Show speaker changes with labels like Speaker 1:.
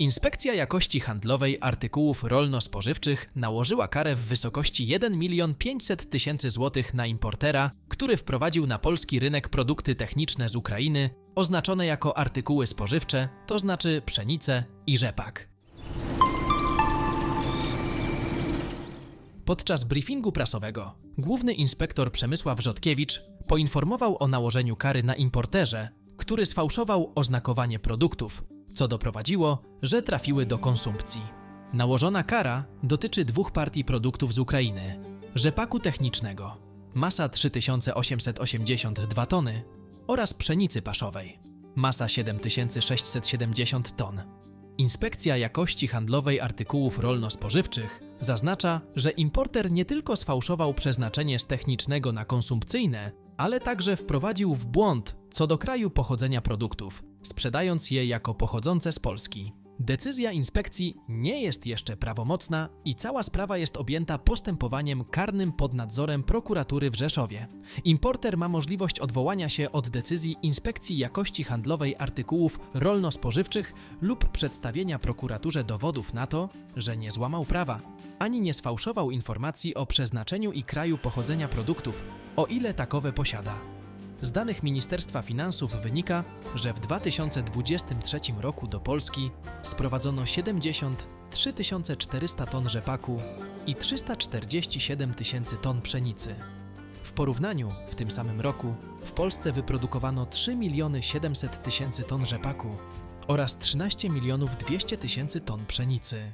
Speaker 1: Inspekcja Jakości Handlowej Artykułów Rolno-Spożywczych nałożyła karę w wysokości 1 milion 500 tysięcy złotych na importera, który wprowadził na polski rynek produkty techniczne z Ukrainy oznaczone jako artykuły spożywcze, to znaczy pszenicę i rzepak. Podczas briefingu prasowego główny inspektor Przemysław Rzodkiewicz poinformował o nałożeniu kary na importerze, który sfałszował oznakowanie produktów, co doprowadziło, że trafiły do konsumpcji. Nałożona kara dotyczy dwóch partii produktów z Ukrainy: rzepaku technicznego, masa 3882 tony oraz pszenicy paszowej, masa 7670 ton. Inspekcja Jakości Handlowej Artykułów Rolno-Spożywczych zaznacza, że importer nie tylko sfałszował przeznaczenie z technicznego na konsumpcyjne, ale także wprowadził w błąd co do kraju pochodzenia produktów, sprzedając je jako pochodzące z Polski. Decyzja inspekcji nie jest jeszcze prawomocna i cała sprawa jest objęta postępowaniem karnym pod nadzorem prokuratury w Rzeszowie. Importer ma możliwość odwołania się od decyzji Inspekcji Jakości Handlowej Artykułów Rolno-Spożywczych lub przedstawienia prokuraturze dowodów na to, że nie złamał prawa, ani nie sfałszował informacji o przeznaczeniu i kraju pochodzenia produktów, o ile takowe posiada. Z danych Ministerstwa Finansów wynika, że w 2023 roku do Polski sprowadzono 73 400 ton rzepaku i 347 tysięcy ton pszenicy. W porównaniu w tym samym roku w Polsce wyprodukowano 3 miliony 700 tysięcy ton rzepaku oraz 13 milionów 200 tysięcy ton pszenicy.